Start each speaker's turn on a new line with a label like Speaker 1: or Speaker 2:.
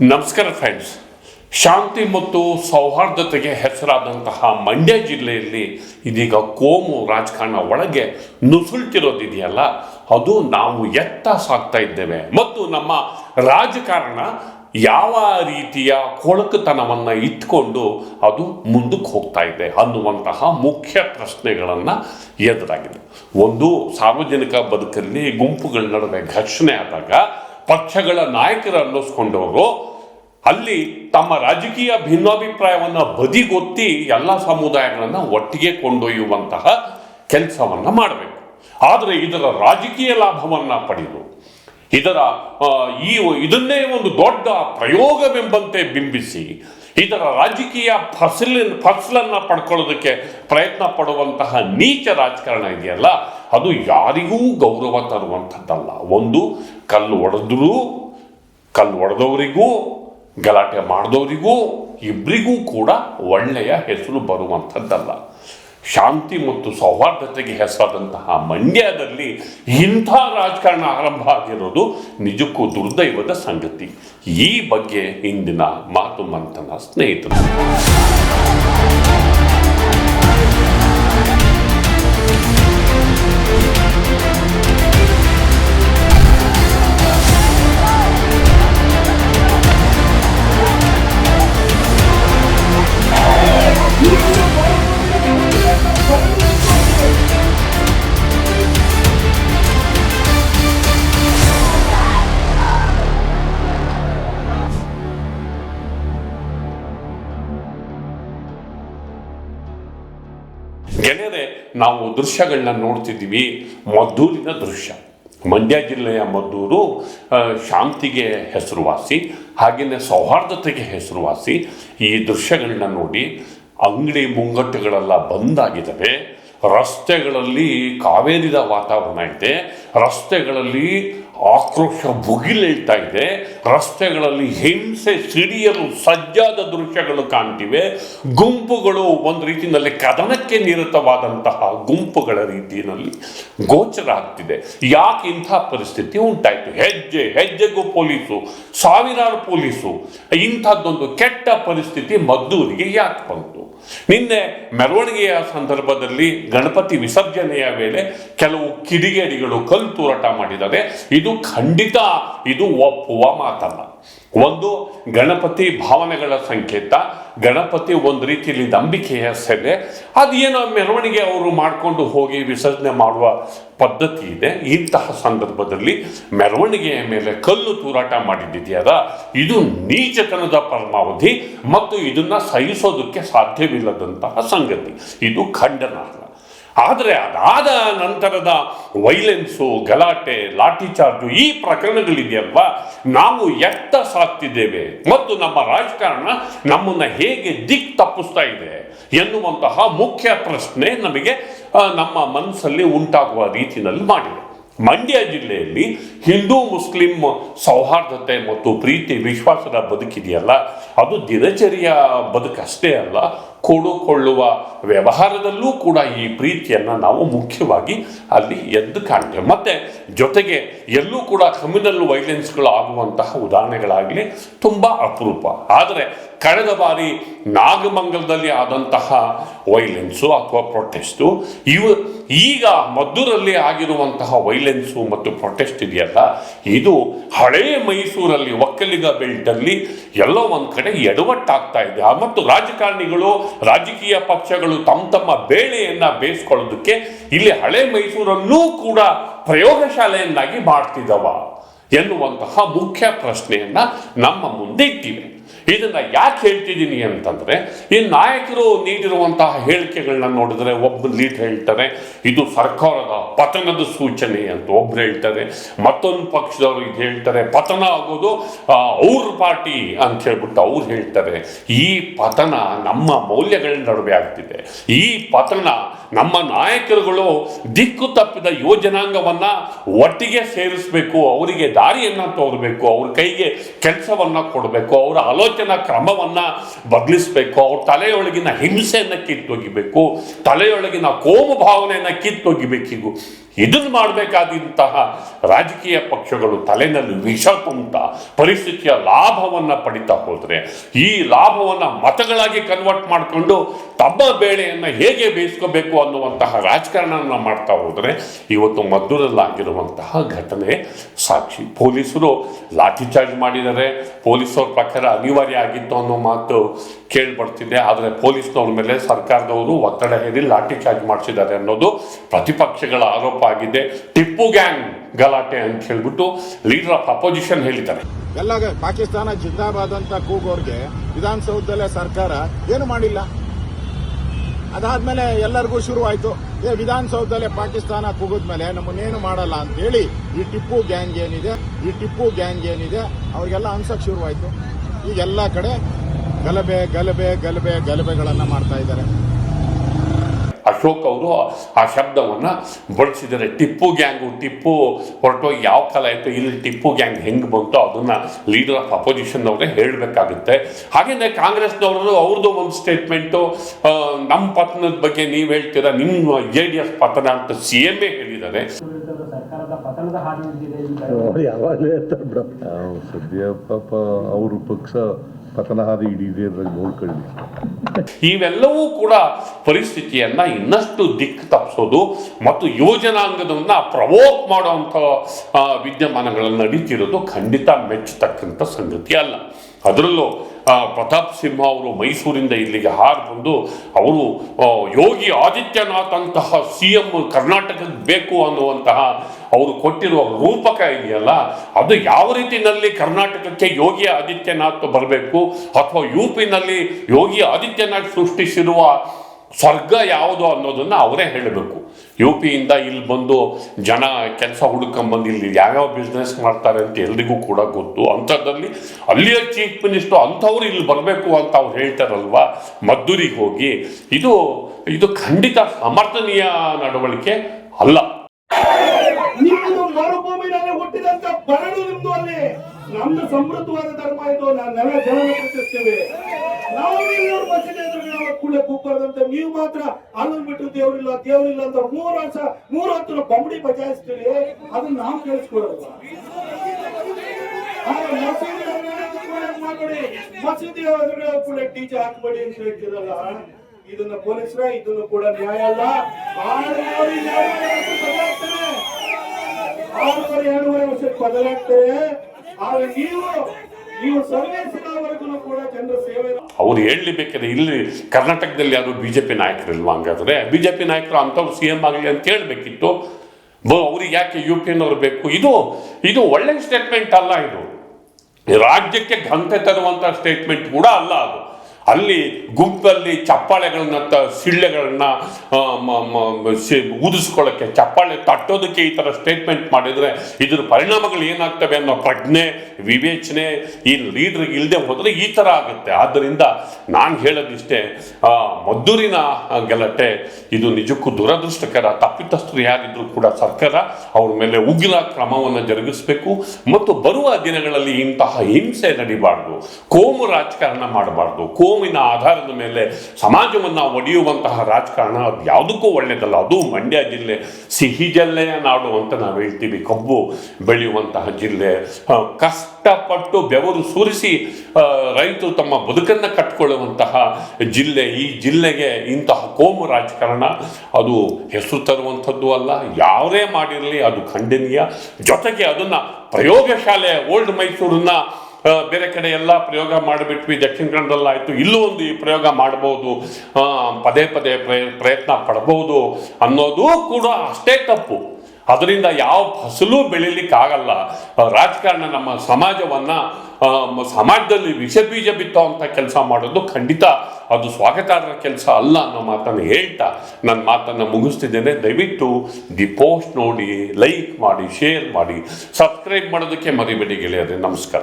Speaker 1: ನಮಸ್ಕಾರ ಫ್ರೆಂಡ್ಸ್ ಶಾಂತಿ ಮತ್ತು ಸೌಹಾರ್ದತೆಗೆ ಹೆಸರಾದಂತಹ ಮಂಡ್ಯ ಜಿಲ್ಲೆಯಲ್ಲಿ ಇದೀಗ ಕೋಮು ರಾಜಕಾರಣ ಒಳಗೆ ನುಸುಳ್ತಿರೋದಿದೆಯಲ್ಲ, ಅದು ನಾವು ಎತ್ತ ಸಾಕ್ತಾ ಇದ್ದೇವೆ. ಮತ್ತು ನಮ್ಮ ರಾಜಕಾರಣ ಯಾವ ರೀತಿಯ ಕೊಳಕುತನವನ್ನು ಇಟ್ಕೊಂಡು ಅದು ಮುಂದಕ್ಕೆ ಹೋಗ್ತಾ ಇದೆ ಅನ್ನುವಂತಹ ಮುಖ್ಯ ಪ್ರಶ್ನೆಗಳನ್ನು ಎದುರಾಗಿದೆ. ಒಂದು ಸಾರ್ವಜನಿಕ ಬದುಕಲ್ಲಿ ಗುಂಪುಗಳ ನಡುವೆ ಘರ್ಷಣೆ ಆದಾಗ ಪಕ್ಷಗಳ ನಾಯಕರು ಅನ್ನಿಸ್ಕೊಂಡವರು ಅಲ್ಲಿ ತಮ್ಮ ರಾಜಕೀಯ ಭಿನ್ನಾಭಿಪ್ರಾಯವನ್ನು ಬದಿಗೊತ್ತಿ ಎಲ್ಲ ಸಮುದಾಯಗಳನ್ನು ಒಟ್ಟಿಗೆ ಕೊಂಡೊಯ್ಯುವಂತಹ ಕೆಲಸವನ್ನು ಮಾಡಬೇಕು. ಆದರೆ ಇದರ ರಾಜಕೀಯ ಲಾಭವನ್ನು ಪಡೆದು, ಇದರ ಈ, ಇದನ್ನೇ ಒಂದು ದೊಡ್ಡ ಪ್ರಯೋಗವೆಂಬಂತೆ ಬಿಂಬಿಸಿ ಇದರ ರಾಜಕೀಯ ಫಸಲಿನ ಫಸಲನ್ನು ಪಡ್ಕೊಳ್ಳೋದಕ್ಕೆ ಪ್ರಯತ್ನ ಪಡುವಂತಹ ನೀಚ ರಾಜಕಾರಣ ಇದೆಯಲ್ಲ, ಅದು ಯಾರಿಗೂ ಗೌರವ ತರುವಂಥದ್ದಲ್ಲ. ಒಂದು, ಕಲ್ಲು ಒಡೆದ್ರೂ, ಕಲ್ಲು ಒಡೆದವರಿಗೂ, ಗಲಾಟೆ ಮಾಡಿದವರಿಗೂ ಇಬ್ಬರಿಗೂ ಕೂಡ ಒಳ್ಳೆಯ ಹೆಸರು ಬರುವಂಥದ್ದಲ್ಲ. ಶಾಂತಿ ಮತ್ತು ಸೌಹಾರ್ದತೆಗೆ ಹೆಸರಾದಂತಹ ಮಂಡ್ಯದಲ್ಲಿ ಇಂಥ ರಾಜಕಾರಣ ಆರಂಭ ಆಗಿರೋದು ನಿಜಕ್ಕೂ ದುರ್ದೈವದ ಸಂಗತಿ. ಈ ಬಗ್ಗೆ ಇಂದಿನ ಮಾತು ಮಂಥನ ಸ್ನೇಹಿತರು. ಗೆಳೆಯರೆ ನಾವು ದೃಶ್ಯಗಳನ್ನ ನೋಡ್ತಿದ್ದೀವಿ. ಮದ್ದೂರಿನ ದೃಶ್ಯ. ಮಂಡ್ಯ ಜಿಲ್ಲೆಯ ಮದ್ದೂರು ಶಾಂತಿಗೆ ಹೆಸರುವಾಸಿ ಹಾಗೆಯೇ ಸೌಹಾರ್ದತೆಗೆ ಹೆಸರುವಾಸಿ ಈ ದೃಶ್ಯಗಳನ್ನ ನೋಡಿ ಅಂಗಡಿ ಮುಂಗಟ್ಟುಗಳೆಲ್ಲ ಬಂದಾಗಿದ್ದಾವೆ. ರಸ್ತೆಗಳಲ್ಲಿ ಕಾವೇರಿದ ವಾತಾವರಣ ಇದೆ. ರಸ್ತೆಗಳಲ್ಲಿ ಆಕ್ರೋಶ ಭುಗಿಲೇಳ್ತಾ ಇದೆ. ರಸ್ತೆಗಳಲ್ಲಿ ಹಿಂಸೆ, ಸಿಡಿಯಲು ಸಜ್ಜಾದ ದೃಶ್ಯಗಳು ಕಾಣ್ತಿವೆ. ಗುಂಪುಗಳು ಒಂದು ರೀತಿಯಲ್ಲಿ ಕದನಕ್ಕೆ ನಿರತವಾದಂತಹ ಗುಂಪುಗಳ ರೀತಿಯಲ್ಲಿ ಗೋಚರ ಆಗ್ತಿದೆ. ಯಾಕೆ ಇಂತಹ ಪರಿಸ್ಥಿತಿ ಉಂಟಾಯಿತು? ಹೆಜ್ಜೆ, ಹೆಜ್ಜೆಗೂ ಪೊಲೀಸು, ಸಾವಿರಾರು ಪೊಲೀಸು. ಇಂಥದ್ದೊಂದು ಕೆಟ್ಟ ಪರಿಸ್ಥಿತಿ ಮದ್ದೂರಿಗೆ ಯಾಕೆ ಬಂತು? ನಿನ್ನೆ ಮೆರವಣಿಗೆಯ ಸಂದರ್ಭದಲ್ಲಿ ಗಣಪತಿ ವಿಸರ್ಜನೆಯ ವೇಳೆ ಕೆಲವು ಕಿಡಿಗೇಡಿಗಳು ಕಲ್ ತೂರಾಟ ಮಾಡಿದ್ದಾರೆ ಇದು ಖಂಡಿತ ಇದು ಒಪ್ಪುವ ಮಾತಲ್ಲ. ಒಂದು ಗಣಪತಿ ಭಾವನೆಗಳ ಸಂಕೇತ ಗಣಪತಿ ಒಂದು ರೀತಿಯಲ್ಲಿ ನಂಬಿಕೆಯ ಸೆಲೆ. ಅದೇನೋ ಮೆರವಣಿಗೆ ಅವರು ಮಾಡಿಕೊಂಡು ಹೋಗಿ ವಿಸರ್ಜನೆ ಮಾಡುವ ಪದ್ಧತಿ ಇದೆ. ಇಂತಹ ಸಂದರ್ಭದಲ್ಲಿ ಮೆರವಣಿಗೆಯ ಮೇಲೆ ಕಲ್ಲು ತೂರಾಟ ಮಾಡಿದ್ದಿದೆಯಲ್ಲ ಇದು ನೀಚತನದ ಪರಮಾವಧಿ ಮತ್ತು ಇದನ್ನು ಸಹಿಸೋದಕ್ಕೆ ಸಾಧ್ಯವಿಲ್ಲದಂತಹ ಸಂಗತಿ. ಇದು ಖಂಡನಾರ್ಹ. ಆದರೆ ಅದಾದ ನಂತರದ ವೈಲೆನ್ಸು, ಗಲಾಟೆ ಲಾಠಿ ಚಾರ್ಜು ಈ ಪ್ರಕರಣಗಳಿದೆಯಲ್ವ? ನಾವು ಎತ್ತ ಸಾಕ್ತಿದ್ದೇವೆ. ಮತ್ತು ನಮ್ಮ ರಾಜಕಾರಣ ನಮ್ಮನ್ನು ಹೇಗೆ ದಿಕ್ ತಪ್ಪಿಸ್ತಾ ಇದೆ ಎನ್ನುವಂತಹ ಮುಖ್ಯ ಪ್ರಶ್ನೆ ನಮಗೆ ನಮ್ಮ ಮನಸ್ಸಲ್ಲಿ ಉಂಟಾಗುವ ರೀತಿಯಲ್ಲಿ ಮಾಡಿದೆ. ಮಂಡ್ಯ ಜಿಲ್ಲೆಯಲ್ಲಿ ಹಿಂದೂ, ಮುಸ್ಲಿಂ ಸೌಹಾರ್ದತೆ ಮತ್ತು ಪ್ರೀತಿ, ವಿಶ್ವಾಸದ ಬದುಕಿದೆಯಲ್ಲ? ಅದು ದಿನಚರಿಯ ಬದುಕಷ್ಟೇ ಅಲ್ಲ ಕೊಡುಕೊಳ್ಳುವ ವ್ಯವಹಾರದಲ್ಲೂ ಕೂಡ ಈ ಪ್ರೀತಿಯನ್ನು ನಾವು ಮುಖ್ಯವಾಗಿ ಅಲ್ಲಿ ಎದ್ದು ಕಾಣ್ತೇವೆ. ಮತ್ತೆ ಜೊತೆಗೆ ಎಲ್ಲೂ ಕೂಡ ಕ್ರಿಮಿನಲ್ ವೈಲೆನ್ಸ್ಗಳು ಆಗುವಂತಹ ಉದಾಹರಣೆಗಳಾಗಲಿ ತುಂಬ ಅಪರೂಪ. ಆದರೆ ಕಳೆದ ಬಾರಿ ನಾಗಮಂಗಲದಲ್ಲಿ ಆದಂತಹ ವೈಲೆನ್ಸು ಅಥವಾ ಪ್ರೊಟೆಸ್ಟು ಇವು ಈಗ ಮದ್ದೂರಲ್ಲಿ ಆಗಿರುವಂತಹ ವೈಲೆನ್ಸು ಮತ್ತು ಪ್ರೊಟೆಸ್ಟ್ ಇದೆಯಲ್ಲ, ಇದು ಹಳೇ ಮೈಸೂರಲ್ಲಿ, ಒಕ್ಕಲಿಗ ಬೆಲ್ಟಲ್ಲಿ ಎಲ್ಲೋ ಒಂದು ಕಡೆ ಎಡವಟ್ಟಾಗ್ತಾ ಇದೆ. ಮತ್ತು ರಾಜಕಾರಣಿಗಳು ರಾಜಕೀಯ ಪಕ್ಷಗಳು ತಮ್ಮ ತಮ್ಮ ಬೇಳೆಯನ್ನ ಬೇಯಿಸ್ಕೊಳ್ಳೋದಕ್ಕೆ ಇಲ್ಲಿ ಹಳೆ ಮೈಸೂರನ್ನೂ ಕೂಡ ಪ್ರಯೋಗಶಾಲೆಯನ್ನಾಗಿ ಮಾಡ್ತಿದ್ದವ ಎನ್ನುವಂತಹ ಮುಖ್ಯ ಪ್ರಶ್ನೆಯನ್ನ ನಮ್ಮ ಮುಂದೆ ಇಟ್ಟಿವೆ. ಇದನ್ನ ಯಾಕೆ ಹೇಳ್ತಿದ್ದೀನಿ ಅಂತಂದ್ರೆ, ಈ ನಾಯಕರು ನೀಡಿರುವಂತಹ ಹೇಳಿಕೆಗಳನ್ನ ನೋಡಿದ್ರೆ ಒಬ್ಬ ಲೀಡ್ ಹೇಳ್ತಾರೆ, ಇದು ಸರ್ಕಾರದ ಪತನದ ಸೂಚನೆ ಅಂತ ಒಬ್ರು ಹೇಳ್ತಾರೆ, ಮತ್ತೊಂದು ಪಕ್ಷದವರು ಇದು ಹೇಳ್ತಾರೆ, ಪತನ ಆಗೋದು ಅವ್ರ ಪಾರ್ಟಿ ಅಂತ ಹೇಳ್ಬಿಟ್ಟು ಅವ್ರು ಹೇಳ್ತಾರೆ. ಈ ಪತನ ನಮ್ಮ ಮೌಲ್ಯಗಳ ನಡುವೆ ಆಗ್ತಿದೆ. ಈ ಪತನ ನಮ್ಮ ನಾಯಕರುಗಳು ದಿಕ್ಕು ತಪ್ಪಿದ ಯೋಜನಾಂಗವನ್ನ ಒಟ್ಟಿಗೆ ಸೇರಿಸಬೇಕು, ಅವರಿಗೆ ದಾರಿಯನ್ನು ತೋರಬೇಕು, ಅವ್ರ ಕೈಗೆ ಕೆಲಸವನ್ನು ಕೊಡಬೇಕು, ಅವರ ಆಲೋಚನಾ ಕ್ರಮವನ್ನು ಬದಲಿಸಬೇಕು, ಅವ್ರ ತಲೆಯೊಳಗಿನ ಹಿಂಸೆಯನ್ನು ಕಿತ್ತೊಗಿಬೇಕು, ತಲೆಯೊಳಗಿನ ಕೋಮು ಭಾವನೆಯನ್ನ ಕಿತ್ತೊಗಿಬೇಕಿಗೂ. ಇದನ್ನು ಮಾಡಬೇಕಾದಂತಹ ರಾಜಕೀಯ ಪಕ್ಷಗಳು ತಲೆನಲ್ಲಿ ವಿಷ ತುಂಬ್ತ ಪರಿಸ್ಥಿತಿಯ ಲಾಭವನ್ನು ಪಡಿತಾ ಹೋದರೆ, ಈ ಲಾಭವನ್ನು ಮತಗಳಾಗಿ ಕನ್ವರ್ಟ್ ಮಾಡಿಕೊಂಡು ತಮ್ಮ ಬೇಳೆಯನ್ನು ಹೇಗೆ ಬೇಯಿಸ್ಕೋಬೇಕು ಅನ್ನುವಂತಹ ರಾಜಕಾರಣವನ್ನು ಮಾಡ್ತಾ ಹೋದರೆ ಇವತ್ತು ಮದ್ದೂರಲ್ಲಾಗಿರುವಂತಹ ಘಟನೆ ಸಾಕ್ಷಿ. ಪೊಲೀಸರು ಲಾಠಿ ಚಾರ್ಜ್ ಮಾಡಿದ್ದಾರೆ. ಪೊಲೀಸರ ಪ್ರಕಾರ ಅನಿವಾರ್ಯ ಆಗಿತ್ತು ಅನ್ನೋ ಮಾತು ಕೇಳ್ಬರ್ತಿದೆ. ಆದರೆ ಪೊಲೀಸ್ನವ್ರ ಮೇಲೆ ಸರ್ಕಾರದವರು ಒತ್ತಡ ಹೇರಿ ಲಾಠಿ ಚಾರ್ಜ್ ಮಾಡಿಸಿದ್ದಾರೆ ಅನ್ನೋದು ಪ್ರತಿಪಕ್ಷಗಳ ಆರೋಪ ಆಗಿದೆ. ಟಿಪ್ಪು ಗ್ಯಾಂಗ್ ಗಲಾಟೆ ಅಂತ ಹೇಳ್ಬಿಟ್ಟು ಲೀಡರ್ ಆಫ್ ಅಪೋಸಿಷನ್ ಹೇಳಿದ್ದಾರೆ.
Speaker 2: ಎಲ್ಲ ಪಾಕಿಸ್ತಾನ ಜಿಂದಾಬಾದ್ ಅಂತ ಕೂಗೋರ್ಗೆ ವಿಧಾನಸೌಧದಲ್ಲೇ ಸರ್ಕಾರ ಏನು ಮಾಡಿಲ್ಲ? ಅದಾದ್ಮೇಲೆ ಎಲ್ಲರಿಗೂ ಶುರುವಾಯಿತು. ಏ, ವಿಧಾನಸೌಧದಲ್ಲೇ ಪಾಕಿಸ್ತಾನ ಕೂಗಿದ್ಮೇಲೆ ನಮ್ಮನ್ನೇನು ಮಾಡಲ್ಲ ಅಂತ ಹೇಳಿ ಈ ಟಿಪ್ಪು ಗ್ಯಾಂಗ್ ಏನಿದೆ, ಈ ಟಿಪ್ಪು ಗ್ಯಾಂಗ್ ಏನಿದೆ, ಅವ್ರಿಗೆಲ್ಲ ಅನ್ಸಕ್ ಶುರುವಾಯಿತು. ಈಗ ಎಲ್ಲ ಕಡೆ ಗಲಭೆ ಗಲಭೆ ಗಲಭೆ, ಗಲಭೆಗಳನ್ನು ಮಾಡ್ತಾ ಇದ್ದಾರೆ.
Speaker 1: ಅಶೋಕ್ ಅವರು ಆ ಶಬ್ದವನ್ನು ಬಳಸಿದ್ದಾರೆ. ಟಿಪ್ಪು ಗ್ಯಾಂಗು ಟಿಪ್ಪು ಹೊರಟೋಗಿ ಯಾವ ಕಾಲ ಆಯಿತು ಇಲ್ಲಿ ಟಿಪ್ಪು ಗ್ಯಾಂಗ್ ಹೆಂಗೆ ಬಂತು ಅದನ್ನು ಲೀಡರ್ ಆಫ್ ಅಪೋಸಿಷನ್ ಅವರೇ ಹೇಳಬೇಕಾಗುತ್ತೆ. ಹಾಗೆಯೇ ಕಾಂಗ್ರೆಸ್ನವರು ಅವ್ರದ್ದು ಒಂದು ಸ್ಟೇಟ್ಮೆಂಟು ನಮ್ಮ ಪತನದ ಬಗ್ಗೆ ನೀವು ಹೇಳ್ತೀರಾ ನಿಮ್ಮ ಜೆ ಡಿ ಎಸ್ ಪತನ ಅಂತ ಸಿ ಎಂ ಎ ಹೇಳಿದ್ದಾರೆ.
Speaker 3: ಬಿಡ ಸದ್ಯ ಪಾಪ ಅವರು ಪಕ್ಷ ಪತನ ಹಿಡಿದಿದೆ ಅದರಲ್ಲಿ ನೋಡ್ಕೊಳ್ಳಿ
Speaker 1: ಇವೆಲ್ಲವೂ ಕೂಡ ಪರಿಸ್ಥಿತಿಯನ್ನ ಇನ್ನಷ್ಟು ದಿಕ್ಕು ತಪ್ಪಿಸೋದು ಮತ್ತು ಯೋಜನಾಂಗದನ್ನ ಪ್ರವೋಕ್ ಮಾಡುವಂಥ ವಿದ್ಯಮಾನಗಳನ್ನು ವಿದ್ಯಮಾನಗಳು ನಡೀತಿರೋದು ಖಂಡಿತ ಮೆಚ್ಚತಕ್ಕಂಥ ಸಂಗತಿ ಅಲ್ಲ. ಅದರಲ್ಲೂ ಆ, ಪ್ರತಾಪ್ ಸಿಂಹ ಅವರು ಮೈಸೂರಿಂದ ಇಲ್ಲಿಗೆ ಹಾರು ಬಂದು ಅವರು ಯೋಗಿ ಆದಿತ್ಯನಾಥ್ ಅಂತಹ ಸಿ ಎಂ ಕರ್ನಾಟಕಕ್ಕೆ ಬೇಕು ಅನ್ನುವಂತಹ ಅವರು ಕೊಟ್ಟಿರುವ ರೂಪಕ ಇದೆಯಲ್ಲ ಅದು ಯಾವ ರೀತಿಯಲ್ಲಿ ಕರ್ನಾಟಕಕ್ಕೆ ಯೋಗಿ ಆದಿತ್ಯನಾಥ್ ಬರಬೇಕು ಅಥವಾ ಯು ಪಿನಲ್ಲಿ ಯೋಗಿ ಆದಿತ್ಯನಾಥ್ ಸೃಷ್ಟಿಸಿರುವ ಸ್ವರ್ಗ ಯಾವುದು ಅನ್ನೋದನ್ನು ಅವರೇ ಹೇಳಬೇಕು. ಯು ಪಿಯಿಂದ ಇಲ್ಲಿ ಬಂದು ಜನ ಕೆಲಸ ಹುಡುಕೊಂಬಂದು ಇಲ್ಲಿ ಯಾವ್ಯಾವ ಬಿಸ್ನೆಸ್ ಮಾಡ್ತಾರೆ ಅಂತ ಎಲ್ರಿಗೂ ಕೂಡ ಗೊತ್ತು. ಅಂಥದ್ರಲ್ಲಿ ಅಲ್ಲಿಯ ಚೀಫ್ ಮಿನಿಸ್ಟರ್ ಅಂಥವ್ರು ಇಲ್ಲಿ ಬರಬೇಕು ಅಂತ ಅವ್ರು ಹೇಳ್ತಾರಲ್ವಾ? ಮದ್ದೂರಿಗೆ ಹೋಗಿ. ಇದು ಇದು ಖಂಡಿತ ಸಮರ್ಥನೀಯ ನಡವಳಿಕೆ ಅಲ್ಲ.
Speaker 4: ನಮ್ದು ಸಮೃದ್ಧವಾದ ಧರ್ಮ ಇದು. ನಾವೆಲ್ಲ ಜನನ ಪ್ರಶ್ನಿಸ್ತೇವೆ ನಾವು ಎಲ್ಲರೂ ಮಸೀದಿ ಎದುರುಗಡೆ ಕುಳ್ಳೆ ಕೂಗ್ಬಾರ್ದಂತ, ನೀವು ಮಾತ್ರ ಅಲ್ಲೊಂದು ಬಿಟ್ಟು ದೇವ್ರಿಲ್ಲ ದೇವ್ರಿಲ್ಲ ಅಂತ ಮೂರು ವರ್ಷ, ಮೂರು ಹತ್ತು ಬೊಂಬಡಿ ಬಚಾಯಿಸ್ತೀರಿ ಅದನ್ನ ನಾವು ಕೇಳಿಸ್ಕೊಡಲ್ವಾ ಮಾಡ್ಬೇಡಿ. ಮಸೀದಿ ಎದುರುಗಡೆ ಕೂಡ ಟೀಚರ್ ಹಾಕ್ಬೇಡಿ ಅಂತ ಹೇಳ್ತಿರಲ್ಲ? ಇದನ್ನ ಪೊಲೀಸರ, ಇದನ್ನು ಕೂಡ ನ್ಯಾಯ ಅಲ್ಲ. ಆರೂವರೆ ಎರಡೂವರೆ ವರ್ಷಕ್ಕೆ ಬದಲಾಗ್ತಾರೆ. ಆದ್ರೆ ನೀವು ನೀವು ಸರ್ವೇಸಿನವರೆಗೂ ಕೂಡ ಜನರ ಸೇವೆ
Speaker 1: ಅವ್ರು ಹೇಳಲೇಬೇಕಾದ್ರೆ ಇಲ್ಲಿ ಕರ್ನಾಟಕದಲ್ಲಿ ಯಾರು ಬಿಜೆಪಿ ನಾಯಕರಿಲ್ವಾ ಹಂಗಾದ್ರೆ? ಬಿಜೆಪಿ ನಾಯಕರು ಅಂಥವ್ರು ಸಿ ಎಂ ಆಗಲಿ ಅಂತ ಹೇಳ್ಬೇಕಿತ್ತು. ಅವ್ರಿಗೆ ಯಾಕೆ ಯು ಪಿ ಎನ್ನವ್ರು ಬೇಕು? ಇದು ಇದು ಒಳ್ಳೆ ಸ್ಟೇಟ್ಮೆಂಟ್ ಅಲ್ಲ ಇದು. ರಾಜ್ಯಕ್ಕೆ ಘಂಟೆ ತರುವಂಥ ಸ್ಟೇಟ್ಮೆಂಟ್ ಕೂಡ ಅಲ್ಲ ಅದು. ಅಲ್ಲಿ ಗುಂಪಲ್ಲಿ ಚಪ್ಪಾಳೆಗಳನ್ನ ಸಿಳ್ಳೆಗಳನ್ನ ಊದಿಸ್ಕೊಳ್ಳೋಕ್ಕೆ ಚಪ್ಪಾಳೆ ತಟ್ಟೋದಕ್ಕೆ ಈ ಥರ ಸ್ಟೇಟ್ಮೆಂಟ್ ಮಾಡಿದರೆ ಇದ್ರ ಪರಿಣಾಮಗಳು ಏನಾಗ್ತವೆ ಅನ್ನೋ ಪ್ರಜ್ಞೆ, ವಿವೇಚನೆ ಈ ಲೀಡ್ರಿಗೆ ಇಲ್ಲದೆ ಹೋದರೆ ಈ ಥರ ಆಗುತ್ತೆ. ಆದ್ದರಿಂದ ನಾನು ಹೇಳೋದಿಷ್ಟೇ ಮದ್ದೂರಿನ ಗಲಾಟೆ ಇದು ನಿಜಕ್ಕೂ ದುರದೃಷ್ಟಕರ, ತಪ್ಪಿತಸ್ಥರು ಯಾರಿದ್ರು ಕೂಡ ಸರ್ಕಾರ ಅವ್ರ ಮೇಲೆ ಉಗ್ರ ಕ್ರಮವನ್ನು ಜರುಗಿಸಬೇಕು ಮತ್ತು ಬರುವ ದಿನಗಳಲ್ಲಿ ಇಂತಹ ಹಿಂಸೆ ನಡಿಬಾರ್ದು, ಕೋಮು ರಾಜಕಾರಣ ಮಾಡಬಾರ್ದು ಕೋಮಿನ ಆಧಾರದ ಮೇಲೆ ಸಮಾಜವನ್ನು ಒಡೆಯುವಂತಹ ರಾಜಕಾರಣ, ಅದು ಯಾವುದಕ್ಕೂ ಒಳ್ಳೆಯದಲ್ಲ. ಅದು ಮಂಡ್ಯ ಜಿಲ್ಲೆ, ಸಿಹಿ ಜಿಲ್ಲೆಯ ನಾಡು ಅಂತ ನಾವು ಹೇಳ್ತೀವಿ. ಕಬ್ಬು ಬೆಳೆಯುವಂತಹ ಜಿಲ್ಲೆ. ಕಷ್ಟಪಟ್ಟು ಬೆವರು ಸುರಿಸಿ ರೈತರು ತಮ್ಮ ಬದುಕನ್ನು ಕಟ್ಕೊಳ್ಳುವಂತಹ ಜಿಲ್ಲೆ. ಈ ಜಿಲ್ಲೆಗೆ ಇಂತಹ ಕೋಮು ರಾಜಕಾರಣ, ಅದು ಹೆಸರು ತರುವಂಥದ್ದು ಅಲ್ಲ. ಯಾರೇ ಮಾಡಿರಲಿ ಅದು ಖಂಡನೀಯ. ಜೊತೆಗೆ ಅದನ್ನು ಪ್ರಯೋಗಶಾಲೆ, ಓಲ್ಡ್ ಮೈಸೂರನ್ನ ಬೇರೆ ಕಡೆ ಎಲ್ಲ ಪ್ರಯೋಗ ಮಾಡಿಬಿಟ್ವಿ. ದಕ್ಷಿಣ ಕನ್ನಡದಲ್ಲಿ ಆಯಿತು. ಇಲ್ಲೂ ಒಂದು ಈ ಪ್ರಯೋಗ ಮಾಡ್ಬೋದು. ಪದೇ ಪದೇ ಪ್ರಯ- ಪ್ರಯತ್ನ ಪಡಬಹುದು ಅನ್ನೋದು ಕೂಡ ಅಷ್ಟೇ ತಪ್ಪು. ಅದರಿಂದ ಯಾವ ಫಸಲು ಬೆಳಿಲಿಕ್ಕಾಗಲ್ಲ. ಆಗಲ್ಲ ರಾಜಕಾರಣ ನಮ್ಮ ಸಮಾಜವನ್ನ ಸಮಾಜದಲ್ಲಿ ವಿಷ ಬೀಜ ಬಿತ್ತುವಂಥ ಕೆಲಸ ಮಾಡೋದು ಖಂಡಿತ ಅದು ಸ್ವಾಗತಾರ್ಹ ಕೆಲಸ ಅಲ್ಲ ಅನ್ನೋ ಮಾತನ್ನು ಹೇಳ್ತಾ ನನ್ನ ಮಾತನ್ನು ಮುಗಿಸ್ತಿದ್ದೇನೆ. ದಯವಿಟ್ಟು ದಿ ಪೋಸ್ಟ್ ನೋಡಿ, ಲೈಕ್ ಮಾಡಿ, ಶೇರ್ ಮಾಡಿ, ಸಬ್ಸ್ಕ್ರೈಬ್ ಮಾಡೋದಕ್ಕೆ ಮರಿಬೇಡಿ ಗೆಳೆಯರೆ. ನಮಸ್ಕಾರ.